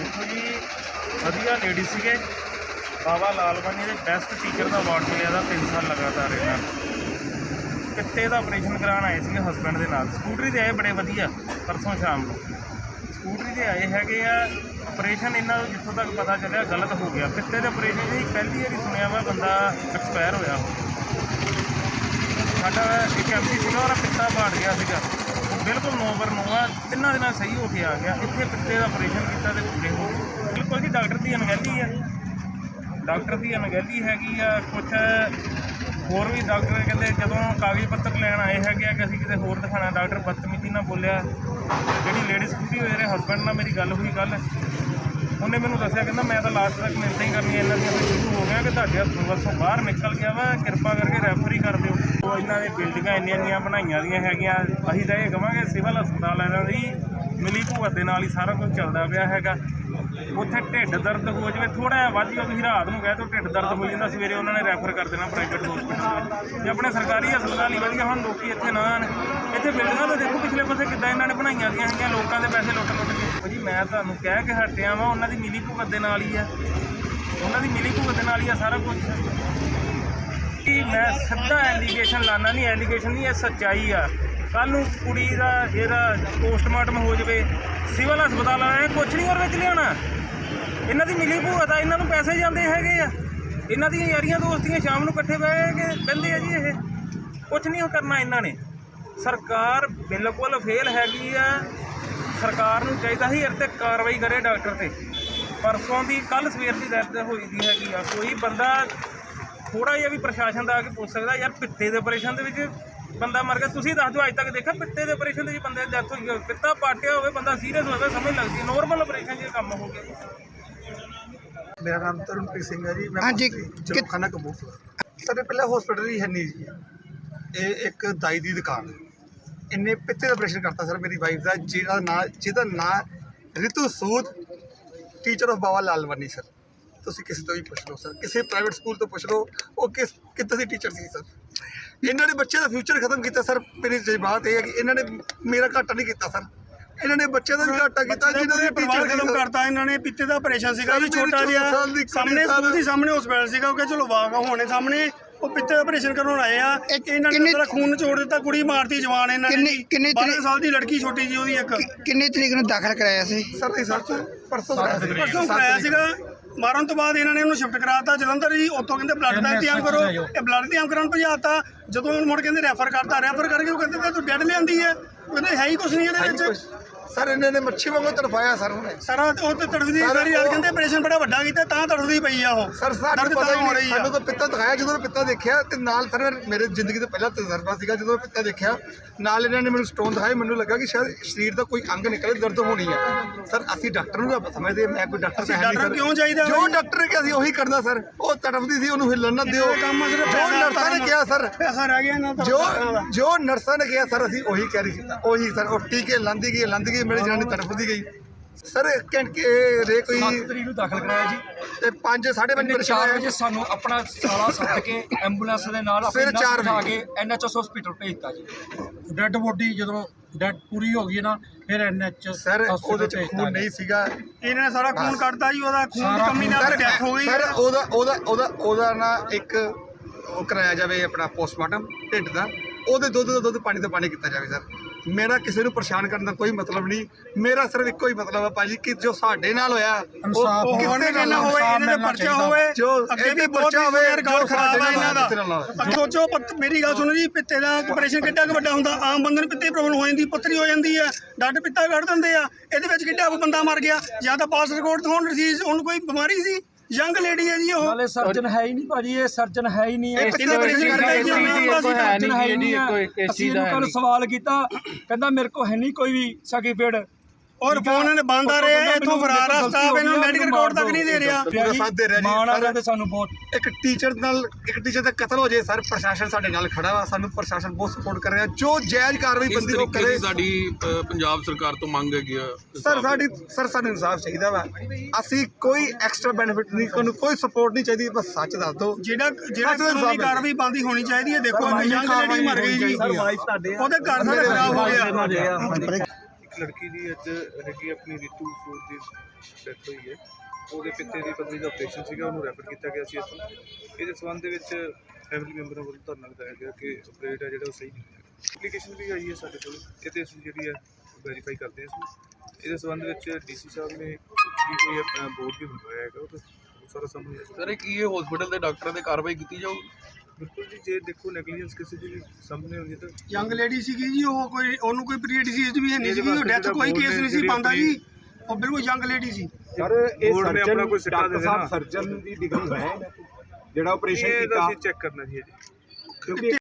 ਦੇਖੋ ਜੀ, ਵਧੀਆ ਲੇਡੀ ਸੀਗੇ। ਬਾਬਾ ਲਾਲਵਾਨੀ ਦੇ ਬੈਸਟ ਟੀਚਰ ਦਾ ਅਵਾਰਡ ਮਿਲਿਆ ਦਾ 3 ਸਾਲ ਲਗਾਤਾਰ ਇਹਨਾਂ ਨੂੰ ਪਿੱਤੇ ਦਾ ਆਪਰੇਸ਼ਨ ਕਰਾਉਣ ਆਏ ਸੀਗੇ ਹਸਬੰਡ ਦੇ ਨਾਲ। ਸਕੂਟਰੀ ਤੇ ਆਏ ਬੜੇ ਵਧੀਆ, ਪਰਸੋਂ ਸ਼ਾਮ ਨੂੰ। ਸਕੂਟਰੀ ਤੇ ਆਏ ਹੈਗੇ ਆ ਆਪਰੇਸ਼ਨ ਇਹਨਾਂ ਨੂੰ ਜਿੱਥੋਂ ਤੱਕ ਪਤਾ ਚੱਲਿਆ, ਗਲਤ ਹੋ ਗਿਆ। ਪਿੱਤੇ ਦੇ ਆਪਰੇਸ਼ਨ ਦੀ ਪਹਿਲੀ ਵਾਰੀ ਸੁਣਿਆ ਵਾ ਬੰਦਾ ਐਕਸਪਾਇਰ ਹੋਇਆ। ਸਾਡਾ ਇੱਕ ਐਮਸੀ ਸੀਗਾ, ਉਹਦਾ ਪਿੱਤਾ ਪਾੜ ਗਿਆ ਸੀਗਾ। ਬਿਲਕੁਲ ਨੋ ਪਰ ਨੋ ਆ। ਤਿੰਨਾਂ ਦਿਨਾਂ ਸਹੀ ਹੋ ਕੇ ਆ ਗਿਆ। ਇੱਥੇ ਪਿੱਤੇ ਦਾ ਆਪਰੇਸ਼ਨ ਕੀਤਾ ਤੇ ਪੂਰੇ ਹੋ ਗਏ। ਬਿਲਕੁਲ ਜੀ, ਡਾਕਟਰ ਦੀ ਅਣਗਹਿਲੀ ਆ। ਡਾਕਟਰ ਦੀ ਅਣਗਹਿਲੀ ਹੈਗੀ ਆ। ਕੁਝ ਹੋਰ ਵੀ ਡਾਕਟਰ ਕਹਿੰਦੇ, ਜਦੋਂ ਕਾਗਜ਼ ਪੱਤਰ ਲੈਣ ਆਏ ਹੈਗੇ ਆ ਕਿ ਅਸੀਂ ਕਿਤੇ ਹੋਰ ਦਿਖਾਣਾ ਡਾਕਟਰ ਬਦਤਮੀਜ਼ੀ ਨਾਲ ਬੋਲਿਆ। ਜਿਹੜੀ ਲੇਡੀਜ਼ ਲੇਡੀ ਸਕੂਟੀ ਮੇਰੇ ਹਸਬੰਡ ਨਾਲ ਮੇਰੀ ਗੱਲ ਹੋਈ ਕੱਲ ਉਹਨੇ ਮੈਨੂੰ ਦੱਸਿਆ, ਕਹਿੰਦਾ ਮੈਂ ਤਾਂ ਲਾਸਟ ਤੱਕ ਮਿਹਨਤਾਂ ਹੀ ਕਰਨੀਆਂ ਇਹਨਾਂ ਦੀਆਂ ਫਿਰ ਸ਼ੁਰੂ ਹੋ ਗਿਆ ਕਿ ਤੁਹਾਡੇ ਹੱਥੋਂ ਵੱਸੋਂ ਬਾਹਰ ਨਿਕਲ ਗਿਆ ਵਾ, ਕਿਰਪਾ ਕਰਕੇ ਰੈਫਰ ਹੀ ਕਰ ਦਿਓ। ਉਹ ਇਹਨਾਂ ਦੇ ਬਿਲਡਿੰਗਾਂ ਇੰਨੀਆਂ ਇੰਨੀਆਂ ਬਣਾਈਆਂ ਦੀਆਂ ਹੈਗੀਆਂ, ਅਸੀਂ ਤਾਂ ਇਹ ਕਵਾਂਗੇ ਸਿਵਲ ਹਸਪਤਾਲ ਇਹਨਾਂ ਦੀ, ਮਿਲੀ ਭੁਗਤ ਦੇ ਨਾਲ ਹੀ ਸਾਰਾ ਕੁਝ ਚੱਲਦਾ ਪਿਆ ਹੈਗਾ। ਉੱਥੇ ਢਿੱਡ ਦਰਦ ਹੋ ਜਾਵੇ ਥੋੜਾ ਜਿਹਾ ਵੱਧ ਗਿਆ ਤੁਸੀਂ ਰਾਤ ਨੂੰ ਕਹਿ ਦੋ ਢਿੱਡ ਦਰਦ ਹੋ ਜਾਂਦਾ, ਸਵੇਰੇ ਉਹਨਾਂ ਨੇ ਰੈਫਰ ਕਰ ਦੇਣਾ ਪ੍ਰਾਈਵੇਟ ਹਸਪੀਟਲ ਜੇ ਆਪਣੇ ਸਰਕਾਰੀ ਹਸਪਤਾਲ ਹੀ ਵਧੀਆ, ਹੁਣ ਲੋਕੀ ਇੱਥੇ ਨਾ ਆਉਣ। ਇੱਥੇ ਬਿਲਡਿੰਗਾਂ ਤਾਂ ਦੇਖੋ ਪਿਛਲੇ ਪਾਸੇ ਕਿੱਦਾਂ ਇਹਨਾਂ ਨੇ ਬਣਾਈਆਂ ਦੀਆਂ ਹੈਗੀਆਂ, ਲੋਕਾਂ ਦੇ ਪੈਸੇ ਲੁੱਟ ਲੁੱਟ ਕੇ। ਮੈਂ ਤੁਹਾਨੂੰ ਕਹਿ ਕੇ ਹਟਿਆ ਵਾਂ, ਉਹਨਾਂ ਦੀ ਮਿਲੀ ਭੁਗਤ ਦੇ ਨਾਲ ਹੀ ਆ। ਉਹਨਾਂ ਦੀ ਮਿਲੀ ਭੁਗਤ ਦੇ ਨਾਲ ਹੀ ਆ ਸਾਰਾ ਕੁਝ ਕਿ ਮੈਂ ਸਿੱਧਾ ਐਲੀਗੇਸ਼ਨ ਲਾਣਾ ਨਹੀਂ ਐਲੀਗੇਸ਼ਨ ਨਹੀਂ, ਇਹ ਸੱਚਾਈ ਆ। ਕੱਲ ਨੂੰ ਕੁੜੀ ਦਾ ਇਹਦਾ ਪੋਸਟਮਾਰਟਮ ਹੋ ਜਾਵੇ, ਸਿਵਲ ਹਸਪਤਾਲ ਆਏ ਕੁਛ ਨਹੀਂ ਉਹਦੇ ਵਿੱਚ ਲਿਆਉਣਾ। ਇਹਨਾਂ ਦੀ ਮਿਲੀ ਭੁਗਤ ਆ, ਇਹਨਾਂ ਨੂੰ ਪੈਸੇ ਜਾਂਦੇ ਹੈਗੇ ਆ। ਇਹਨਾਂ ਦੀਆਂ ਯਾਰੀਆਂ ਦੋਸਤੀਆਂ ਸ਼ਾਮ ਨੂੰ ਇਕੱਠੇ ਬਹਿ ਕੇ ਬੰਦੇ ਆ ਜੀ ਇਹ। ਕੁਛ ਨਹੀਂ ਕਰਨਾ ਇਹਨਾਂ ਨੇ। ਸਰਕਾਰ ਬਿਲਕੁਲ ਫੇਲ ਹੈਗੀ ਆ। ਸਰਕਾਰ ਨੂੰ ਚਾਹੀਦਾ ਸੀ ਇਹ ਤੇ ਕਾਰਵਾਈ ਕਰੇ ਡਾਕਟਰ ਤੇ। ਪਰਸੋਂ ਦੀ ਕੱਲ ਸਵੇਰ ਦੀ ਦਰਦ ਹੋਈ ਦੀ ਹੈਗੀ ਆ। ਕੋਈ ਬੰਦਾ ਥੋੜਾ ਜਿਹਾ ਵੀ ਪ੍ਰਸ਼ਾਸਨ ਦਾ ਆ ਕੇ ਪੁੱਛ ਸਕਦਾ ਯਾਰ ਪਿੱਤੇ ਦੇ ਆਪਰੇਸ਼ਨ ਦੇ ਵਿੱਚ ਬੰਦਾ ਮਰ ਗਿਆ। ਤੁਸੀਂ ਦੱਸ ਦਿਓ ਅੱਜ ਤੱਕ ਦੇਖਿਆ ਪਿੱਤੇ ਦੇ ਆਪਰੇਸ਼ਨ ਦੇ ਵਿੱਚ ਬੰਦੇ ਦੀ ਡੈਥ ਹੋਈ ਹੋਵੇ ਪਿੱਤਾ ਪਾਟਿਆ ਹੋਵੇ ਬੰਦਾ ਸੀਰੀਅਸ ਹੋਵੇ ਸਮਝ ਲੱਗਦੀ ਨਾਰਮਲ ਆਪਰੇਸ਼ਨ 'ਚ ਇਹ ਕੰਮ ਹੋ ਗਿਆ ਮੇਰਾ ਨਾਮ ਤਰੁਣਪ੍ਰੀਤ ਸਿੰਘ ਹੈ ਜੀ। ਮੈਂ ਹਾਂਜੀ, ਜਲੋ ਖਾਨਾ ਕਪੂਰਥਲਾ। ਸਾਡੇ ਪਹਿਲਾਂ ਹਸਪੀਟਲ ਹੀ ਹੈ ਨਹੀਂ ਜੀ। ਇਹ ਇੱਕ ਦਾਈ ਦੀ ਦੁਕਾਨ ਹੈ। ਇੰਨੇ ਪਿੱਤੇ ਦਾ ਆਪਰੇਸ਼ਨ ਕਰਤਾ ਸਰ ਮੇਰੀ ਵਾਈਫ ਦਾ ਜਿਹਦਾ ਨਾਂ ਜਿਹਦਾ ਨਾਂ Ritu Sood teacher of Baba Lalwani sir ਤੁਸੀਂ ਕਿਸੇ ਤੋਂ ਵੀ ਪੁੱਛ ਲਓ ਸਰ ਕਿਸੇ ਪ੍ਰਾਈਵੇਟ ਸਕੂਲ ਤੋਂ ਪੁੱਛ ਲਓ ਉਹ ਕਿਸ ਕਿੱਥੇ ਦੀ ਟੀਚਰ ਸੀ ਸਰ ਇਹਨਾਂ ਨੇ ਬੱਚੇ ਦਾ ਫਿਊਚਰ ਖਤਮ ਕੀਤਾ ਸਰ ਮੇਰੀ ਜਜ਼ਬਾਤ ਇਹ ਹੈ ਕਿ ਇਹਨਾਂ ਨੇ ਮੇਰਾ ਘਾਟਾ ਨਹੀਂ ਕੀਤਾ ਸਰ ਇਹਨਾਂ ਨੇ ਬੱਚੇ ਦਾ ਵੀ ਘਾਟਾ ਕੀਤਾ ਜਿਹਨਾਂ ਦੇ ਟੀਚਰ ਖਤਮ ਕਰਤਾ ਇਹਨਾਂ ਨੇ ਪਿੱਤੇ ਦਾ ਆਪਰੇਸ਼ਨ ਸੀਗਾ ਜੀ ਛੋਟਾ ਜਿਹਾ ਸਾਹਮਣੇ ਸਰ। ਸਕੂਲ ਦੀ ਸਾਹਮਣੇ ਹਸਪੀਟਲ ਸੀਗਾ ਉਹ ਕਹਿੰਦੇ ਚਲੋ ਵਾਗਾ ਹੋਣੇ ਸਾਹਮਣੇ ਉਹ ਪਿੱਤੇ ਦਾ ਆਪਰੇਸ਼ਨ ਕਰਵਾਉਣ ਆਏ ਆ। ਇਹ ਇਹਨਾਂ ਨੇ ਕਿੰਨੀ- ਸਾਰਾ ਖੂਨ ਨਿਚੋੜ ਦਿੱਤਾ ਕੁੜੀ ਮਾਰਤੀ ਜਵਾਨ ਇਹਨਾਂ ਨੇ ਕਿੰਨੀ- ਜੀ। ਕਿੰਨੀ 12 ਤਰੀਕ- ਸਾਲ ਦੀ ਲੜਕੀ ਛੋਟੀ ਜੀ ਉਹਦੀ ਇੱਕ। ਕਿੰਨੀ ਤਰੀਕ ਨੂੰ ਦਾਖਲ ਕਰਾਇਆ ਸੀ? ਸਰ ਨਹੀਂ ਸਰ ਪਰਸੋਂ। ਪਰਸੋਂ ਕਰਾਇਆ। ਸੀਗਾ। ਮਾਰਨ ਤੋਂ ਬਾਅਦ ਇਹਨਾਂ ਨੇ ਉਹਨੂੰ ਸ਼ਿਫਟ ਕਰਾਤਾ। ਜਲੰਧਰ ਜੀ ਉੱਥੋਂ ਕਹਿੰਦੇ ਬਲੱਡ ਦਾ ਇੰਤਜ਼ਾਮ ਕਰੋ। ਇਹ ਬਲੱਡ ਇੰਤਜ਼ਾਮ ਕਰਨ ਭਜਾਤਾ। ਜਦੋਂ ਉਹਨੂੰ ਮੁੜ ਕਹਿੰਦੇ ਰੈਫਰ ਕਰਤਾ ਰੈਫਰ ਕਰਕੇ ਉਹ ਕਹਿੰਦੇ ਤੇ ਤੂੰ ਡੈਡ ਲਿਆਂਦੀ ਹੈ? ਕਹਿੰਦੇ ਹੈ ਹੀ ਕੁਝ ਨਹੀਂ ਇਹਦੇ ਵਿੱਚ। ਸਰ ਇਹਨਾਂ ਨੇ ਮੱਛੀ ਵਾਂਗੂ ਤੜਫਾਇਆ ਸਰ ਉਹਨੇ ਸਾਰਾ ਉਹ ਤੇ ਤੜਫਦੀ ਸਰ, ਉਹ- ਕਹਿੰਦੇ ਆਪਰੇਸ਼ਨ ਬੜਾ ਵੱਡਾ ਕੀਤਾ ਤਾਂ ਤੜਫਦੀ ਪਈ ਆ ਉਹ। ਸਰ ਸਾਨੂੰ ਦਰਦ ਪਤਾ ਤਾਂ ਹੀ ਹੋ ਨਹੀਂ ਰਹੀ ਆ। ਸਾਨੂੰ ਤਾਂ ਪਿੱਤਾ ਦਿਖਾਇਆ ਜਦੋਂ ਮੈਂ ਪਿੱਤਾ ਦੇਖਿਆ ਤੇ ਨਾਲ ਸਰ ਮੇਰੇ ਜ਼ਿੰਦਗੀ ਦਾ ਪਹਿਲਾ ਤਜਰਬਾ ਸੀਗਾ ਜਦੋਂ ਮੈਂ ਪਿੱਤਾ ਦੇਖਿਆ ਨਾਲ ਇਹਨਾਂ ਨੇ ਮੈਨੂੰ ਸਟੋਨ ਦਿਖਾਏ ਮੈਨੂੰ ਲੱਗਾ ਕਿ ਸ਼ਾਇਦ ਸਰੀਰ ਦਾ ਕੋਈ ਅੰਗ ਨਿਕਲੇ ਦਰਦ ਹੋਣੀ ਹੈ ਸਰ ਅਸੀਂ ਡਾਕਟਰ ਨੂੰ ਤਾਂ ਸਮਝਦੇ ਮੈਂ ਕੋਈ ਡਾਕਟਰ ਤਾਂ ਹੈ ਨਹੀਂ ਡਾਕਟਰ ਸਰ। ਕਿਉਂ ਚਾਹੀਦਾ ਜੋ ਬਈ? ਡਾਕਟਰ ਨੇ ਕਿਹਾ ਸੀ ਉਹੀ ਕਰਨਾ ਸਰ। ਉਹ ਤੜਫਦੀ ਸੀ ਉਹਨੂੰ ਹਿੱਲਣ ਨਾ ਦਿਓ। ਕੰਮ ਸਿਰਫ ਜੋ ਪੈਸਾ ਨਰਸਾਂ ਨੇ ਕਿਹਾ ਸਰ। ਪੈਸਾ ਰਹਿ ਗਿਆ ਦਾ। ਜੋ ਜੋ ਨਰਸਾਂ ਨੇ ਕਿਹਾ ਸਰ ਅਸੀਂ ਉਹੀ ਕੈਰੀ ਕੀਤਾ। ਉਹੀ ਸਰ ਉਹ ਟੀਕੇ ਲਾਂਦੀ ਗਈ ਲਾਂਦੀ ਗਈ ਮੇਰੀ ਜਨਾਨੀ ਤੜਫਦੀ ਗਈ। ਸਰ ਘੰਟੇ ਰੇ ਕੋਈ 7 ਤਰੀਕ ਨੂੰ ਦਾਖਲ ਕਰਾਇਆ ਜੀ। ਤੇ 5 5:30 ਇਹਨੇ ਵਜੇ 4 ਵਜੇ ਸਾਨੂੰ ਆਪਣਾ ਸਾਲਾ ਸੱਦ ਕੇ ਐਂਬੂਲੈਂਸ ਦੇ ਨਾਲ ਬਿਠਾ ਵਜੇ। ਕੇ ਐਨਐਚਐਸ ਹਸਪੀਟਲ ਭੇਜਤਾ ਜੀ। ਡੈੱਡ ਬੋਡੀ ਜਦੋਂ ਡੈਡ ਪੂਰੀ ਹੋ ਗਈ ਨਾ ਫਿਰ ਐਨਐਚ ਸਰ ਉਹਦੇ ਚ ਖੂਨ ਨਹੀਂ ਸੀਗਾ। ਇਹਨਾਂ ਨੇ ਸਾਰਾ ਖੂਨ ਕੱਢਤਾ ਜੀ ਉਹਦਾ ਖੂਨ ਦੀ ਕਮੀ ਨਾਲ ਡੈਥ ਹੋ ਗਈ। ਸਰ ਉਹਦਾ ਉਹਦਾ ਉਹਦਾ ਉਹਦਾ ਨਾ ਇੱਕ ਉਹ ਕਰਾਇਆ ਜਾਵੇ ਆਪਣਾ ਪੋਸਟਮਾਰਟਮ ਢਿੱਡ ਦਾ। ਉਹਦੇ ਦੁੱਧ ਦਾ ਦੁੱਧ ਪਾਣੀ ਦਾ ਪਾਣੀ ਕੀਤਾ ਜਾਵੇ ਸਰ। ਮੇਰਾ ਕਿਸੇ ਨੂੰ ਪਰੇਸ਼ਾਨ ਕਰਨ ਦਾ ਕੋਈ ਮਤਲਬ ਨਹੀਂ। ਮੇਰਾ ਸਿਰਫ ਇੱਕੋ ਹੀ ਮਤਲਬ ਹੈ ਭਾਜੀ ਕਿ ਜੋ ਸਾਡੇ ਨਾਲ ਹੋਇਆ ਇਨਸਾਫ਼ ਉਹ ਕਿਸੇ ਹੋਣ ਨਾਲ ਹੋਵੇ ਇਹਨਾਂ ਦੇ ਪਰਚਾ। ਹੋਵੇ ਜੋ ਅੱਗੇ ਵੀ ਪਰਚਾ ਹੋਵੇ, ਯਾਰ ਗੱਲ ਖਰਾਬ ਹੈ ਇਹਨਾਂ ਦਾ। ਸੋਚੋ ਮੇਰੀ ਗੱਲ ਸੁਣੋ ਜੀ ਪਿੱਤੇ ਦਾ ਆਪਰੇਸ਼ਨ ਕਿੱਡਾ ਕੁ ਵੱਡਾ ਹੁੰਦਾ? ਆਮ ਬੰਦੇ ਨੂੰ ਪਿੱਤੇ ਪ੍ਰੋਬਲਮ ਹੋ ਜਾਂਦੀ ਪੱਥਰੀ ਹੋ ਜਾਂਦੀ ਹੈ ਡੱਡ ਪਿੱਤਾ ਕੱਢ ਦਿੰਦੇ ਆ ਇਹਦੇ ਵਿੱਚ ਕਿੱਡਾ ਬੰਦਾ ਮਰ ਗਿਆ? ਜਾਂ ਤਾਂ ਪਾਸ ਰਿਕਾਰਡ ਤੋਂ ਡਿਸੀਜ਼ ਉਹਨੂੰ ਕੋਈ ਬਿਮਾਰੀ ਸੀ? ਯੰਗ ਲੇਡੀ ਹੈ ਜੀ ਉਹ। ਨਾਲੇ ਸਰਜਨ ਹੈ ਹੀ ਨਹੀਂ ਭਾਜੀ ਇਹ ਸਰਜਨ ਹੈ ਹੀ ਨਹੀਂ। ਇਹ ਪਿੱਤੇ ਆਪਰੇਸ਼ਨ ਕਰਕੇ ਜੀ ਦਾ ਹੈ ਹੀ ਨਹੀਂ ਅਸੀਂ ਇਹਨੂੰ ਕੱਲ ਸਵਾਲ ਕੀਤਾ ਕਹਿੰਦਾ ਮੇਰੇ ਕੋ ਹੈ ਨਹੀਂ ਕੋਈ ਵੀ ਸਰਟੀਫਿਕੇਟ ਔਰ ਫੋਨ ਇਹਨੇ ਬੰਦ ਆ ਰਿਹਾ ਇੱਥੋਂ ਫਰਾਰ ਆ ਸਟਾਫ ਇਹਨਾਂ ਨੂੰ ਮੈਡੀਕਲ ਰਿਕਾਰਡ ਤੱਕ ਨਹੀਂ ਦੇ ਰਿਹਾ। ਪੂਰਾ ਸਾਥ ਦੇ ਰਿਹਾ ਜੀ। ਮਾਣ ਆ ਸਾਰਾ- ਤੇ ਸਾਨੂੰ ਬਹੁਤ ਇੱਕ ਟੀਚਰ ਨਾਲ ਇੱਕ ਟੀਚਰ ਦਾ ਕਤਲ ਹੋ ਜੇ ਸਰ ਪ੍ਰਸ਼ਾਸਨ ਸਾਡੇ ਨਾਲ ਖੜਾ ਵਾ ਸਾਨੂੰ ਪ੍ਰਸ਼ਾਸਨ ਬਹੁਤ ਸਪੋਰਟ ਕਰ ਰਿਹਾ। ਜੋ ਜਾਇਜ਼ ਕਾਰਵਾਈ ਬੰਦੀ ਉਹ ਕਰੇ ਸਾਡੀ ਪੰਜਾਬ ਸਰਕਾਰ ਤੋਂ ਮੰਗ ਹੈਗੀ ਸਰ ਸਾਡੀ ਸਰ ਸਾਨੂੰ ਇਨਸਾਫ ਚਾਹੀਦਾ ਵਾ। ਅਸੀਂ ਕੋਈ ਐਕਸਟਰਾ ਬੈਨੀਫਿਟ ਨਹੀਂ ਕੋਈ ਕੋਈ ਸਪੋਰਟ ਨਹੀਂ ਚਾਹੀਦੀ ਬਸ ਸੱਚ ਦੱਸ ਦਿਓ। ਜਿਹੜਾ ਜਿਹੜਾ ਕਾਨੂੰਨੀ ਇਨਸਾਫ਼ ਕਾਰਵਾਈ ਬੰਦੀ ਹੋਣੀ ਚਾਹੀਦੀ ਹੈ ਦੇਖੋ ਯੰਗ ਲੇਡੀ ਮਰ ਗਈ ਜੀ ਸਰ, ਉਹਦੇ ਘਰ ਸਾਰਾ ਖਰਾਬ ਹੋ ਗਿਆ। ਇੱਕ ਲੜਕੀ ਦੀ ਅੱਜ ਹੈਗੀ ਆਪਣੀ ਰਿਤੂ ਸੂਦ ਦੀ ਡੈਥ ਹੋਈ ਹੈ। ਉਹਦੇ ਪਿੱਤੇ ਦੀ ਪਤਨੀ ਦਾ ਆਪਰੇਸ਼ਨ ਸੀਗਾ, ਉਹਨੂੰ ਰੈਫਰ ਕੀਤਾ ਗਿਆ ਸੀ ਇੱਥੋਂ। ਇਹਦੇ ਸੰਬੰਧ ਦੇ ਵਿੱਚ ਫੈਮਿਲੀ ਮੈਂਬਰਾਂ ਵੱਲੋਂ ਧਰਨਾ ਲਗਾਇਆ ਗਿਆ ਕਿ ਆਪਰੇਟ ਹੈ ਜਿਹੜਾ ਉਹ ਸਹੀ ਨਹੀਂ ਹੈ ਐਪਲੀਕੇਸ਼ਨ ਵੀ ਆਈ ਹੈ ਸਾਡੇ ਕੋਲ ਇਹ ਤੇ ਅਸੀਂ ਜਿਹੜੀ ਹੈ ਵੈਰੀਫਾਈ ਕਰਦੇ ਹਾਂ ਇਸ ਇਹਦੇ ਸੰਬੰਧ ਵਿੱਚ ਡੀਸੀ ਸਾਹਿਬ ਨੇ ਵੀ ਕੋਈ ਆਪਣਾ ਬੋਰਡ ਵੀ ਬਣਵਾਇਆ ਹੈਗਾ ਉਹ ਤਾਂ ਉਹ ਸਾਰਾ ਸਾਹਮਣੇ ਆ ਸਰ ਇਹ ਕੀ ਇਹ ਹਸਪੀਟਲ ਦੇ ਡਾਕਟਰਾਂ ਤੇ ਕਾਰਵਾਈ ਕੀਤੀ ਜਾਊਗੀ? ਬਿਲਕੁਲ ਜੀ ਜੇ ਦੇਖੋ ਨੈਗਲੀਜੈਂਸ ਕਿਸੇ ਦੀ ਵੀ ਸਾਹਮਣੇ ਹੁੰਦੀ ਤਾਂ ਯੰਗ ਲੇਡੀ ਸੀਗੀ ਜੀ ਉਹ ਕੋਈ ਉਹਨੂੰ ਕੋਈ ਪ੍ਰੀ ਡਿਸੀਜ਼ ਵੀ ਨਹੀਂ ਸੀਗੀ ਉਹ ਡੈਥ ਕੋਈ ਕੇਸ ਨਹੀਂ ਸੀ ਪਾਉਂਦਾ ਜੀ। ਉਹ ਬਿਲਕੁਲ ਯੰਗ ਲੇਡੀ ਸੀ। ਸਰ ਇਹ ਸਰਜਨ ਦੇ ਡਾਕਟਰ ਸਾਹਿਬ। ਸਰਜਨ ਦੀ ਡਿਗਰੀ ਹੈ ਜਿਹੜਾ ਆਪਰੇਸ਼ਨ ਇਹ ਤਾਂ ਕੀਤਾ। ਅਸੀਂ ਚੈੱਕ ਕਰਨਾ ਜੀ ਕਿਉਂਕਿ